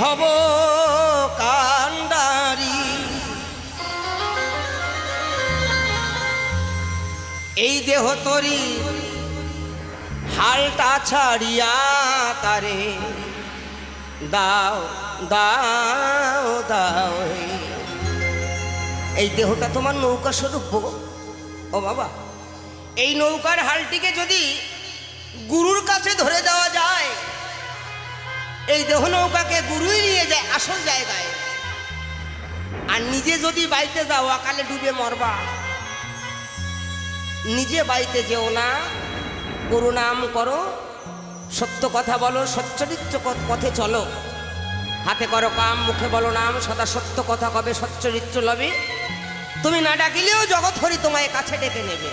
ভব কান্ডারি এই দেহ তরি হালটা ছাড়িয়া তারে। দাও দাও দাও। এই দেহটা তোমার নৌকা স্বরূপ। ও বাবা, এই নৌকার হালটিকে যদি গুরুর কাছে ধরে দেওয়া যায় এই দেহ নৌকাকে গুরুই নিয়ে যায় আসল জায়গায়। আর নিজে যদি বাইতে যাও, আকালে ডুবে মরবা। নিজে বাইতে যেও না, গুরু নাম করো, সত্য কথা বলো, সচ্চরিত্র পথে চলো। হাতে করো কাম, মুখে বলো নাম, সদা সত্য কথা কবে, সচ্চরিত্র লবে। তুমি না ডাকিলেও জগৎ হরি তোমায় কাছে ডেকে নেবে।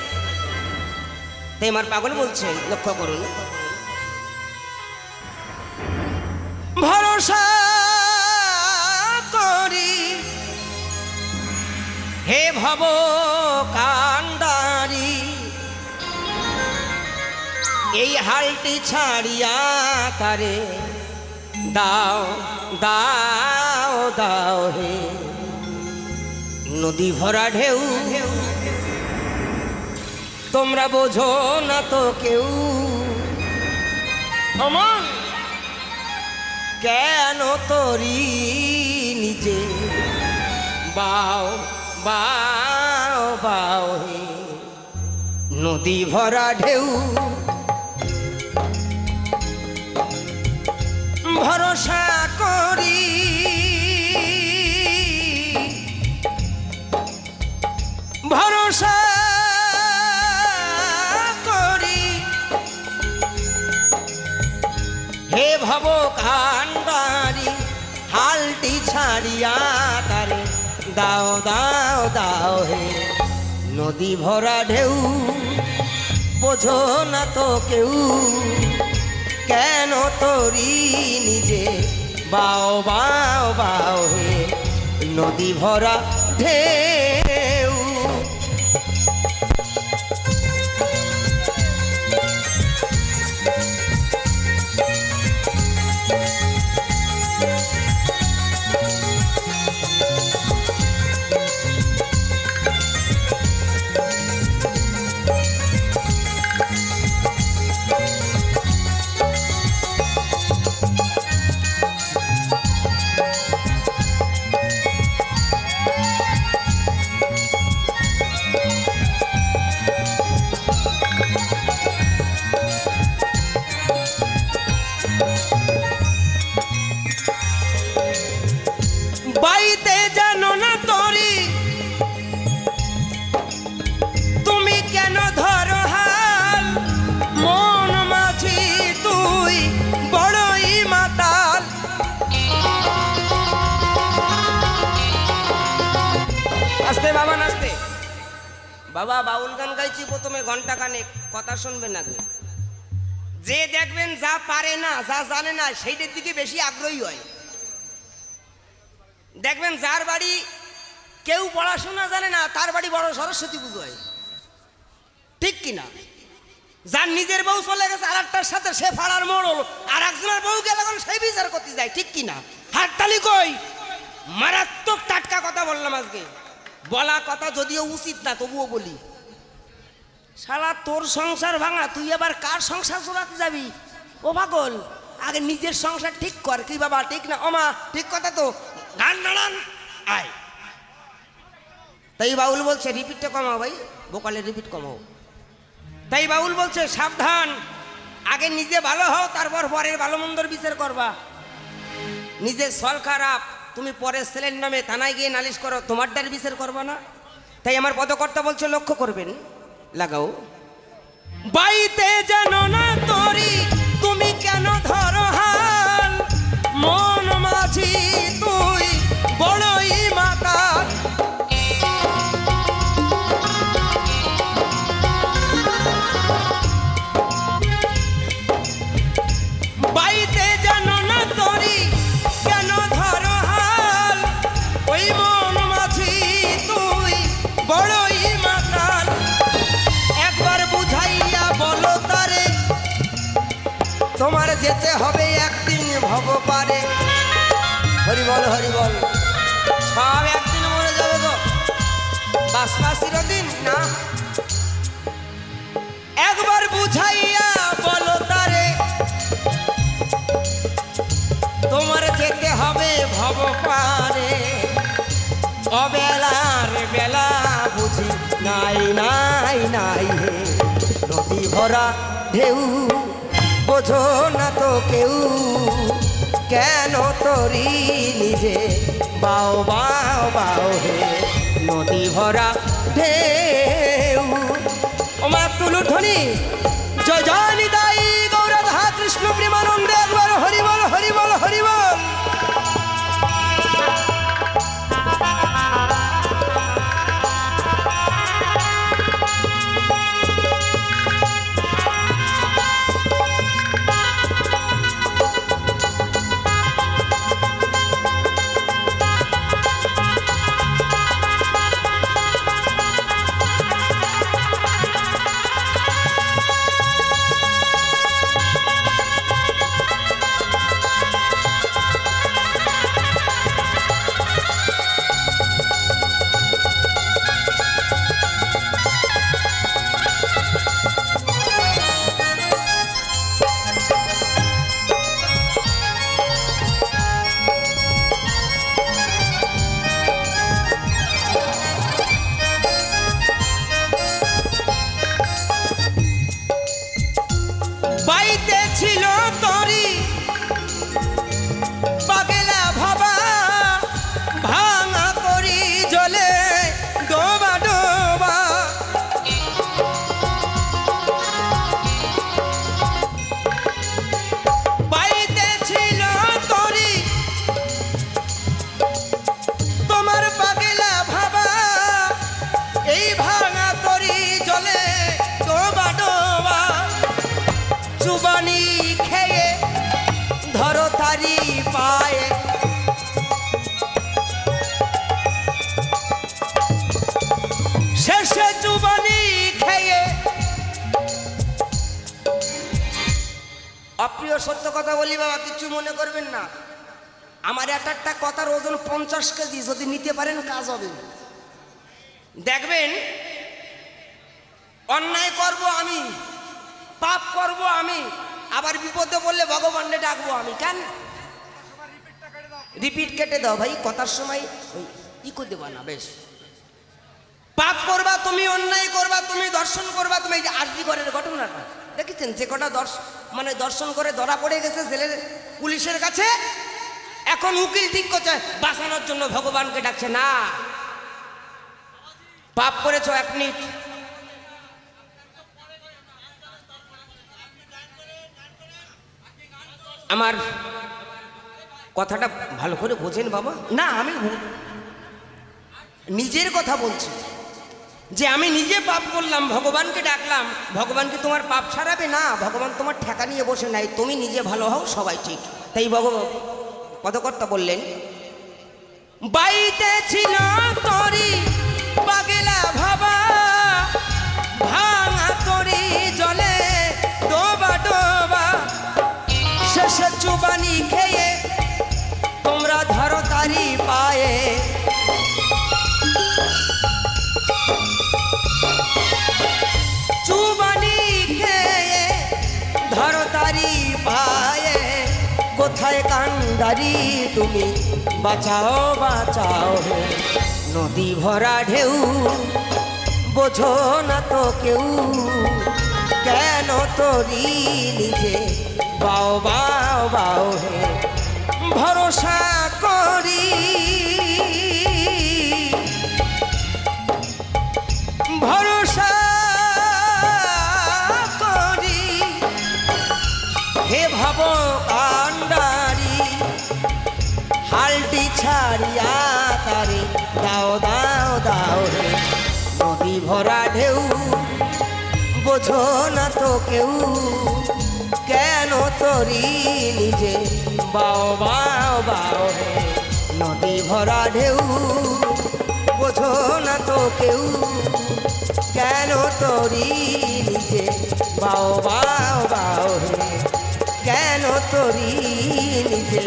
তাই আমার পাগল বলছে, লক্ষ্য করুন। ভরসা করি। হে ভব কান্ডারি এই হালটি ছাড়িয়া তারে দাও দাও দাও হে। নদী ভরা ঢেউ, তোমরা বোঝো না তো কেউ। অমন কেন তরি নিজে। বাও বাও বাও নদী ভরা ঢেউ। ভরসা ছাড়িয়া তারে, দাও দাও দাও হে নদী ভরা ঢেউ। বোঝো না তো কেউ কেন তরি নিজে? বাও বাও বাও হে নদী ভরা ঢেউ। বাবা, বাউল গান গাইছি প্রথমে ঘণ্টা খানেক, কথা শুনবেন আগে। যে দেখবেন যা পারে না, যা জানে না, সেইটার দিকে বেশি আগ্রহী হয়। দেখবেন যার বাড়ি কেউ পড়াশোনা জানে না, তার বাড়ি বড় সরস্বতী পুজো হয়। ঠিক কিনা যার নিজের বউ চলে গেছে আর একটার সাথে সে ফাড়ার মোড়ল আর একজনের বউ গেলে এখন সেই বিচার করতে যায়, ঠিক কিনা হাততালি কই? মারাত্মক টাটকা কথা বললাম আজকে। বলা কথা যদিও উচিত না, তবুও বলি। শালা, তোর সংসার ভাঙা, তুই আবার কার সংসার চলাতে যাবি? ও পাগল, আগে নিজের সংসার ঠিক কর, কি বাবা, ঠিক না? ওমা, ঠিক কথা তো। গান নাড়ান, আয়। তাই বাউল বলছে, রিপিটটা কমাও ভাই বোকালে রিপিট কমাও। তাই বাউল বলছে, সাবধান, আগে নিজে ভালো হও, তারপর পরের ভালো মন্দর বিচার করবা। নিজের সল খারাপ তুমি পরের ছেলের নামে থানায় গিয়ে নালিশ করো, তোমার তোমারটার বিচার করব না? তাই আমার পদকর্তা বলছে, লক্ষ্য করবেন। লাগাও। বাইতে বল, হরি বল। সব একদিন মরে যাবে তো। বাসবাসির দিন, না? একবার বুঝাইয়া বলো তারে, তোমার যেতে হবে ভব পারে অবেলার বেলা বুঝি নাই নাই নাই হে। নদী ভরা ঢেউ, বোঝো না তো কেউ। কেন তরি নিজে? বাও বাও বাও হে নদী ভরা ঢেউ। ওমা তুলু ধ্বনি জয় জয় নিদাই গৌরধা কৃষ্ণ প্রেমানন্দে। অপ্রিয় সত্য কথা বলি বাবা, কিছু মনে করবেন না। আমার এক একটা কথার ওজন পঞ্চাশ কেজি, যদি নিতে পারেন কাজ হবে। দেখবেন, অন্যায় করব আমি, পাপ করব আমি, আবার বিপদে বললে ভগবানকে ডাকবো আমি, কেন? রিপিট কেটে দাও ভাই, কথার সময় ওই ই করে দেবা না, বেশ। পাপ করবা তুমি, অন্যায় করবা তুমি, দর্শন করবা তুমি আরজি করের ঘটনাটা। দেখেছেন যে কটা দর্শ মানে দর্শন করে ধরা পড়ে গেছে জেলের পুলিশের কাছে? এখন উকিল ঠিক করছে বাঁচানোর জন্য ভগবানকে ডাকছে না। পাপ করেছ এক মিনিট। আমার কথাটা ভালো করে বোঝেন বাবা। না আমি নিজের কথা বলছি। যে আমি নিজে পাপ করলাম, ভগবানকে ডাকলাম, ভগবান কি তোমার পাপ ছাড়াবে? না, ভগবান তোমার ঠেকা নিয়ে বসে নাই, তুমি নিজে ভালো হও, সবাই ঠিক। তাই ভগবান পদকর্তা বললেন বাইতে ছিল তরি পাগেলা কোথায় কান্দারি তুমি। বাঁচাও বাঁচাও নদী ভরা ঢেউ। বোঝো না তো কেউ কেন তোরি নিজে। বাও বাও বাও হে ভরসা ভরা ঢেউ, বোঝো না তো কেউ কেন তরি নিজে? বাও বাও বাও নদী ভরা ঢেউ, বোঝো না তো কেউ কেন তরি নিজে? বাও বাও বাও রে, কেন তরি নিজে?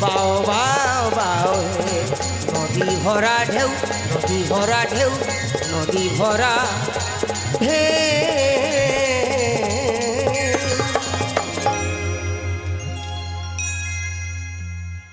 বাও হে নদী ভরা ঢেউ নদী ভরা ঢেউ নদী ভরা ঢেউ।